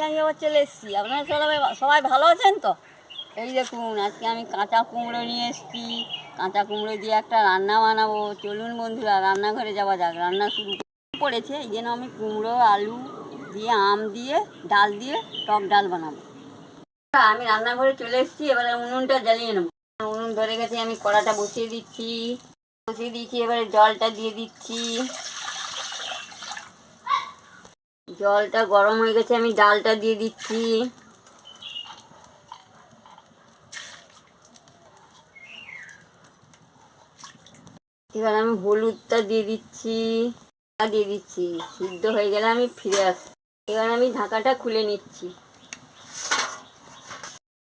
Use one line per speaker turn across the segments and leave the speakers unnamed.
আজকে আমি আবার চলে এসেছি। আপনারা সবাই সবাই ভালো আছেন তো? এই দেখুন, আজকে আমি কাঁচা কুমড়ো নিয়ে এসেছি। কাঁচা কুমড়ো দিয়ে একটা রান্না বানাবো। চলুন বন্ধুরা, রান্নাঘরে যাওয়া যাক। রান্না শুরু পড়েছে, এই জন্য আমি কুমড়ো, আলু দিয়ে, আম দিয়ে, ডাল দিয়ে টক ডাল বানাবো। আমি রান্নাঘরে চলে এসেছি, এবারে উনুনটা জ্বালিয়ে নেব। উনুন ধরে গেছে, আমি কড়াটা বসিয়ে দিচ্ছি। বসিয়ে দিচ্ছি এবারে জলটা দিয়ে দিচ্ছি। জলটা গরম হয়ে গেছে, আমি ডালটা দিয়ে দিচ্ছি। এবার আমি হলুদটা দিয়ে দিচ্ছি দিয়ে দিচ্ছি, সিদ্ধ হয়ে গেলে আমি ফিরে আসছি এবার আমি ঢাকাটা খুলে নিচ্ছি।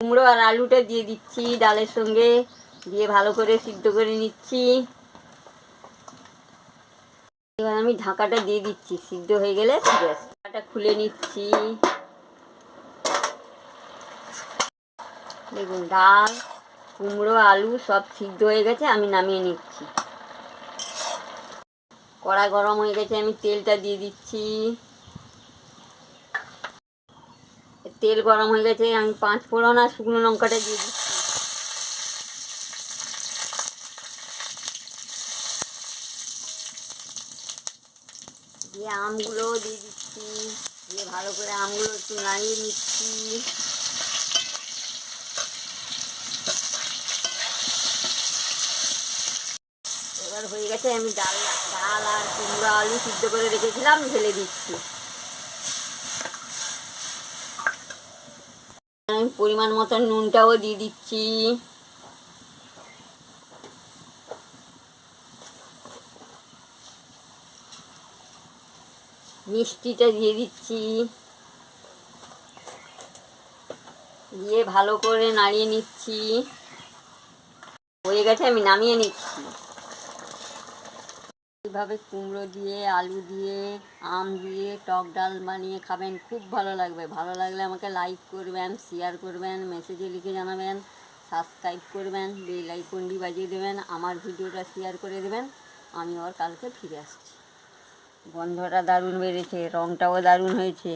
কুমড়ো আর আলুটা দিয়ে দিচ্ছি ডালের সঙ্গে, দিয়ে ভালো করে সিদ্ধ করে নিচ্ছি। এবার আমি ঢাকাটা দিয়ে দিচ্ছি, সিদ্ধ হয়ে গেলে ঢাকাটা খুলে নিচ্ছি। দেখুন, ডাল, কুমড়ো, আলু সব সিদ্ধ হয়ে গেছে, আমি নামিয়ে নিচ্ছি। কড়া গরম হয়ে গেছে, আমি তেলটা দিয়ে দিচ্ছি। তেল গরম হয়ে গেছে, আমি পাঁচ ফোড়ন আর শুকনো লঙ্কাটা দিয়ে দিচ্ছি। দিয়ে আমগুলো দিয়ে দিচ্ছি। দিয়ে ভালো করে আমগুলো একটু নাড়িয়ে নিচ্ছি। এবার হয়ে গেছে আমি ডাল ডাল আর কুমড়ো আলু সিদ্ধ করে রেখেছিলাম, ঢেলে দিচ্ছি। আমি পরিমাণ মতন নুনটাও দিয়ে দিচ্ছি। মিষ্টিটা দিয়ে দিচ্ছি। দিয়ে ভালো করে নাড়িয়ে নিচ্ছি। হয়ে গেছে, আমি নামিয়ে নিচ্ছি। এইভাবে কুমড়ো দিয়ে, আলু দিয়ে, আম দিয়ে, টক ডাল বানিয়ে খাবেন। খুব ভালো লাগবে। ভালো লাগলে আমাকে লাইক করবেন শেয়ার করবেন মেসেজে লিখে জানাবেন সাবস্ক্রাইব করবেন বেল আইকনটি বাজিয়ে দেবেন, আমার ভিডিওটা শেয়ার করে দেবেন। আমি আবার কালকে ফিরে আসছি। গন্ধটা দারুণ বেড়েছে রঙটাও দারুণ হয়েছে।